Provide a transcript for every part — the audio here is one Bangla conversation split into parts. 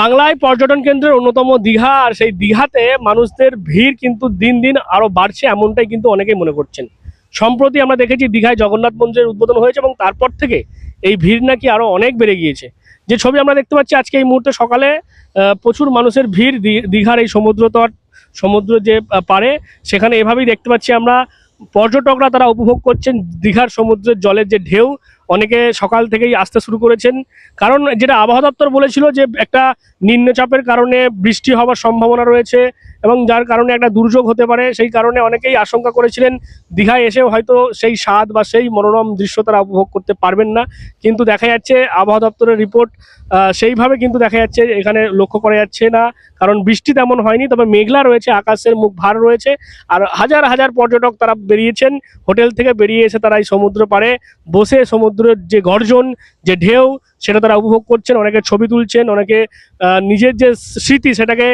বাংলায় পর্যটন কেন্দ্রের অন্যতম দীঘা, আর সেই দীঘাতে মানুষদের ভিড় কিন্তু দিন দিন আরও বাড়ছে এমনটাই কিন্তু অনেকেই মনে করছেন। সম্প্রতি আমরা দেখেছি দীঘায় জগন্নাথ মন্দিরের উদ্বোধন হয়েছে এবং তারপর থেকে এই ভিড় নাকি আরও অনেক বেড়ে গিয়েছে। যে ছবি আমরা দেখতে পাচ্ছি আজকে এই মুহূর্তে সকালে প্রচুর মানুষের ভিড় দীঘার এই সমুদ্র তট সমুদ্র যে পারে সেখানে এভাবেই দেখতে পাচ্ছি আমরা। পর্যটকরা তারা উপভোগ করছেন দীঘার সমুদ্রের জলের যে ঢেউ অনেকে সকাল থেকেই আসতে শুরু করেছেন। কারণ যেটা আবহাওয়া দপ্তর বলেছিল যে একটা নিম্নচাপের কারণে বৃষ্টি হওয়ার সম্ভাবনা রয়েছে এবং যার কারণে একটা দুর্যোগ হতে পারে, সেই কারণে অনেকেই আশঙ্কা করেছিলেন দীঘায় এসেও হয়তো সেই স্বাদ বা সেই মনোরম দৃশ্য তারা উপভোগ করতে পারবেন না। কিন্তু দেখা যাচ্ছে আবহাওয়া দপ্তরের রিপোর্ট সেইভাবে কিন্তু দেখা যাচ্ছে এখানে লক্ষ্য করা যাচ্ছে না। কারণ বৃষ্টি তেমন হয়নি, তবে মেঘলা রয়েছে, আকাশের মুখ ভার রয়েছে আর হাজার হাজার পর্যটক তারা বেরিয়েছেন। হোটেল থেকে বেরিয়ে এসে তারা এই সমুদ্র পাড়ে বসে সমুদ্রের যে গর্জন যে ঢেউ সেটা তারা উপভোগ করছেন অনেকে ছবি তুলছেন অনেকে নিজের যে স্মৃতি সেটাকে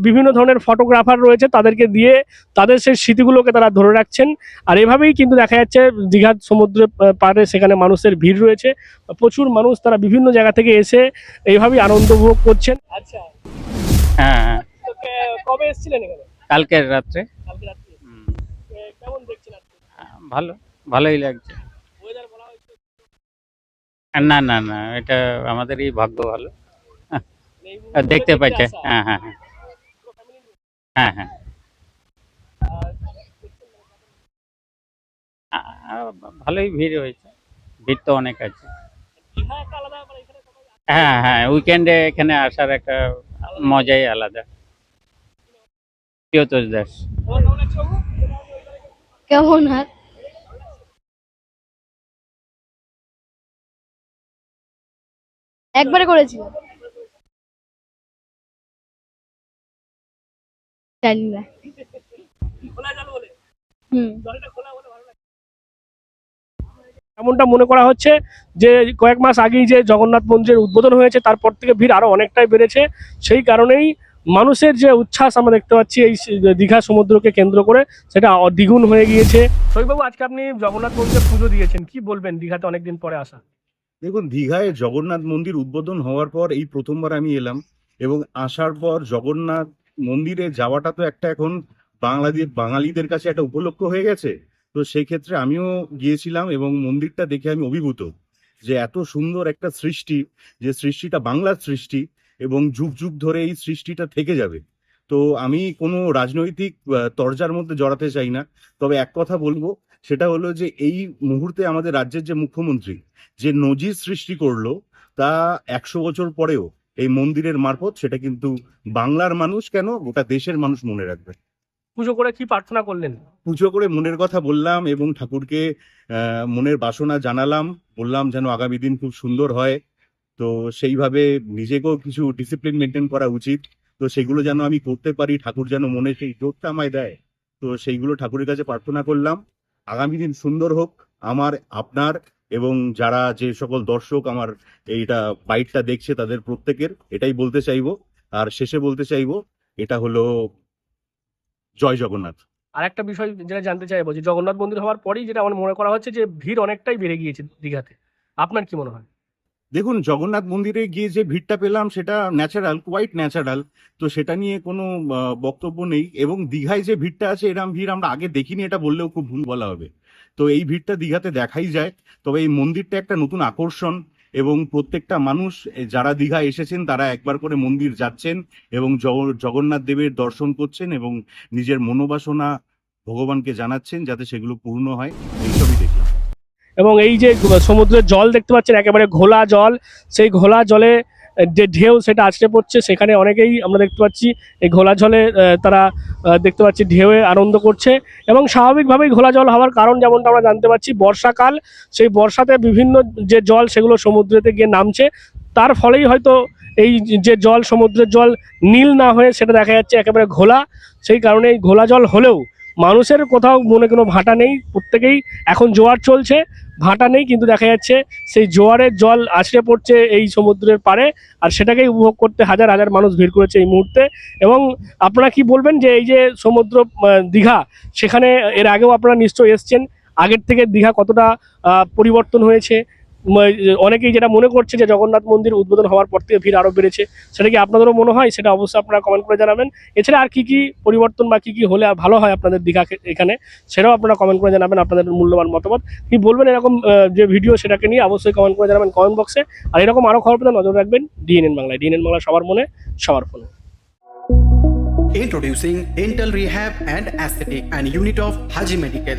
বিভিন্ন ধরনের ফটোগ্রাফার রয়েছে তাদেরকে দিয়ে তাদের সেই স্মৃতিগুলোকে তারা ধরে রাখছেন। আর এভাবেই কিন্তু দেখা যাচ্ছে দীঘার সমুদ্র পাড়ে সেখানে মানুষের ভিড় রয়েছে। প্রচুর মানুষ তারা বিভিন্ন জায়গা থেকে এসে এইভাবেই আনন্দ উপভোগ করছেন। আচ্ছা। হ্যাঁ হ্যাঁ। কবে এসেছিলেন এখানে? কালকের রাত্রে। কালকে রাত্রে। কেমন দেখছেন ভালো ভালোই লাগছে ওয়েদার বলা হয়েছে আর না না না, এটা আমাদেরই ভাগ্য ভালো। আর দেখতে পাচ্ছে হ্যাঁ হ্যাঁ হ্যাঁ। হ্যাঁ হ্যাঁ। ভালোই ভিড় হয়েছে। ভিড় তো অনেক আছে। হ্যাঁ হ্যাঁ উইকেন্ডে এখানে আসার একটা মজাই আলাদা। প্রিয়তোষ দাস। কেমন লাগছে একবারে করেছিলাম জানি না। এমনটা মনে করা হচ্ছে যে কয়েক মাস আগেই যে জগন্নাথ মন্দিরের উদ্বোধন হয়েছে, তারপর থেকে ভিড় আরও অনেকটাই বেড়েছে। সেই কারণেই মানুষের যে উচ্ছ্বাস আমরা দেখতে পাচ্ছি এই দীঘা সমুদ্রকে কেন্দ্র করে, সেটা দ্বিগুণ হয়ে গিয়েছে। শৈবাবু আজকে আপনি জগন্নাথ মন্দিরে পুজো দিয়েছেন, কি বলবেন দীঘাতে অনেকদিন পরে আসা? দেখুন, দীঘায় জগন্নাথ মন্দির উদ্বোধন হওয়ার পর এই প্রথমবার আমি এলাম এবং আসার পর জগন্নাথ মন্দিরে যাওয়াটা তো একটা এখন বাংলাদেশ বাঙালিদের কাছে একটা উপলক্ষ হয়ে গেছে। তো সেই ক্ষেত্রে আমিও গিয়েছিলাম এবং মন্দিরটা দেখে আমি অভিভূত যে এত সুন্দর একটা সৃষ্টি, যে সৃষ্টিটা বাংলার সৃষ্টি এবং যুগ যুগ ধরে এই সৃষ্টিটা থেকে যাবে। তো আমি কোনো রাজনৈতিক তরজার মধ্যে জড়াতে চাই না। তবে এক কথা বলব সেটা হলো যে এই মুহূর্তে আমাদের রাজ্যের যে মুখ্যমন্ত্রী যে নজির সৃষ্টি করল তা একশো বছর পরেও এই মন্দিরের মারফত সেটা কিন্তু বাংলার মানুষ কেন গোটা দেশের মানুষ মনে রাখবে। পুজো করে কি প্রার্থনা করলেন? পুজো করে মনের কথা বললাম এবং ঠাকুরকে মনের বাসনা জানালাম বললাম যেন আগামী দিন খুব সুন্দর হয়। তো সেইভাবে নিজেকেও কিছু ডিসিপ্লিন মেনটেন করা উচিত। তো সেগুলো যেন আমি করতে পারি ঠাকুর যেন মনে সেই জোরটা আমায় দেয় তো সেইগুলো ঠাকুরের কাছে প্রার্থনা করলাম। আগামী দিন সুন্দর হোক, আমার, আপনার এবং যারা যে সকল দর্শক আমার এইটা বাইটটা দেখছে তাদের প্রত্যেকের, এটাই বলতে চাইব। আর শেষে বলতে চাইব, এটা হলো জয় জগন্নাথ। আর একটা বিষয় যেটা জানতে চাইব, যে জগন্নাথ মন্দির হওয়ার পরেই যেটা আমার মনে করা হচ্ছে যে ভিড় অনেকটাই বেড়ে গিয়েছে দীঘাতে। আপনার কি মনে হয়? দেখুন, জগন্নাথ মন্দিরে গিয়ে যে ভিড়টা পেলাম, সেটা ন্যাচারাল কোয়াইট ন্যাচারাল তো সেটা নিয়ে কোনো বক্তব্য নেই। এবং দীঘায় যে ভিড়টা আছে এরকম ভিড় আমরা আগে দেখিনি, এটা বললেও খুব ভুল বলা হবে। তো এই ভিড়টা দীঘাতে দেখাই যায়। তবে এই মন্দিরটা একটা নতুন আকর্ষণ এবং প্রত্যেকটা মানুষ যারা দীঘা এসেছেন, তারা একবার করে মন্দির যাচ্ছেন এবং জগ- জগন্নাথ দেবের দর্শন করছেন এবং নিজের মনোবাসনা ভগবানকে জানাচ্ছেন যাতে সেগুলো পূর্ণ হয়। এইসবই দেখলাম। এবং এই যে সমুদ্রের জল দেখতে পাচ্ছেন, একেবারে ঘোলা জল, সেই ঘোলা জলে যে ঢেউ সেটা আছড়ে পড়ছে, সেখানে অনেকেই আমরা দেখতে পাচ্ছি, এই ঘোলা জলে তারা দেখতে পাচ্ছি ঢেউয়ে আনন্দ করছে এবং স্বাভাবিকভাবেই ঘোলা জল হওয়ার কারণ যেমনটা আমরা জানতে পারছি বর্ষাকাল, সেই বর্ষাতে বিভিন্ন যে জল সেগুলো সমুদ্রেতে গিয়ে নামছে, তার ফলেই হয়তো এই যে জল, সমুদ্রের জল নীল না হয়ে সেটা দেখা যাচ্ছে একেবারে ঘোলা, সেই কারণে এই ঘোলা জল হলেও মানুষের কোথাও মনে কোনো ভাটা নেই, প্রত্যেকেই এখন জোয়ার চলছে, ভাটা নেই কিন্তু দেখা যাচ্ছে সেই জোয়ারের জল আছড়ে পড়ছে এই সমুদ্রের পাড়ে আর সেটাকেই উপভোগ করতে হাজার হাজার মানুষ ভিড় করেছে এই মুহূর্তে। এবং আপনারা কি বলবেন যে এই যে সমুদ্র দীঘা, সেখানে এর আগেও আপনারা নিশ্চয়ই এসছেন, আগের থেকে দীঘা কতটা পরিবর্তন হয়েছে? অনেকেই যেটা মনে করছে যে জগন্নাথ মন্দির উদ্বোধন হওয়ার পর থেকে ভিড় আরও বেড়েছে, সেটা কি আপনাদেরও মনে হয়? সেটা অবশ্যই আপনারা কমেন্ট করে জানাবেন। এছাড়া আর কি কি পরিবর্তন বা কি কি হলে আর ভালো হয় আপনাদের দীঘা এখানে, সেটাও আপনারা কমেন্ট করে জানাবেন, আপনাদের মূল্যবান মতামত। কি বলবেন এরকম যে ভিডিও সেটাকে নিয়ে অবশ্যই কমেন্ট করে জানাবেন কমেন্ট বক্সে আর এরকম আরও খবর পেতে নজর রাখবেন ডিএনএন বাংলায়। ডিএনএন বাংলা সবার মনে, সবার ফোনে। Introducing Dental Rehab and Aesthetic and Unit of Haji Medical.